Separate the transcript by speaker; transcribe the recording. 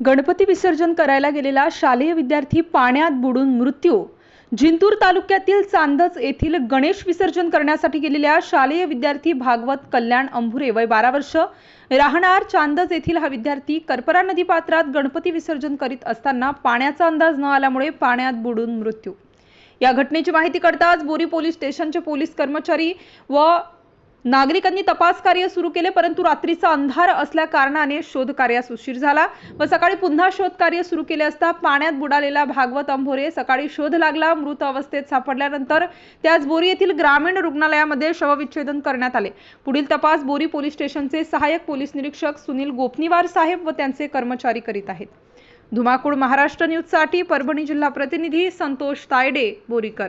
Speaker 1: गणपती विसर्जन करायला गेलेला शालेय विद्यार्थी पाण्यात बुडून मृत्यू. जिंतूर तालुक्यातील चांदच येथील गणेश विसर्जन करण्यासाठी गेलेल्या शालेय विद्यार्थी भागवत कल्याण अंभुरे वय बारा वर्ष राहणार चांदज येथील हा विद्यार्थी करपरा नदी पात्रात गणपती विसर्जन करीत असताना पाण्याचा अंदाज न आल्यामुळे पाण्यात बुडून मृत्यू. या घटनेची माहिती कळताच बोरी पोलीस स्टेशनचे पोलीस कर्मचारी व नागरिकांनी तपास कार्य सुरू केले परंतु रात्रीचा अंधार असल्या कारणाने शोध कार्यास उशीर झाला. व सकाळी पुन्हा शोध कार्य सुरू केले असता पाण्यात बुडालेला भागवत अंभोरे सकाळी शोध लागला मृत अवस्थेत सापडल्यानंतर त्याच बोरी येथील ग्रामीण रुग्णालयामध्ये शवविच्छेदन करण्यात आले. पुढील तपास बोरी पोलीस स्टेशनचे सहाय्यक पोलीस निरीक्षक सुनील गोपनीवार साहेब व त्यांचे कर्मचारी करीत आहेत. धुमाकूळ महाराष्ट्र न्यूजसाठी परभणी जिल्हा प्रतिनिधी संतोष तायडे बोरीकर.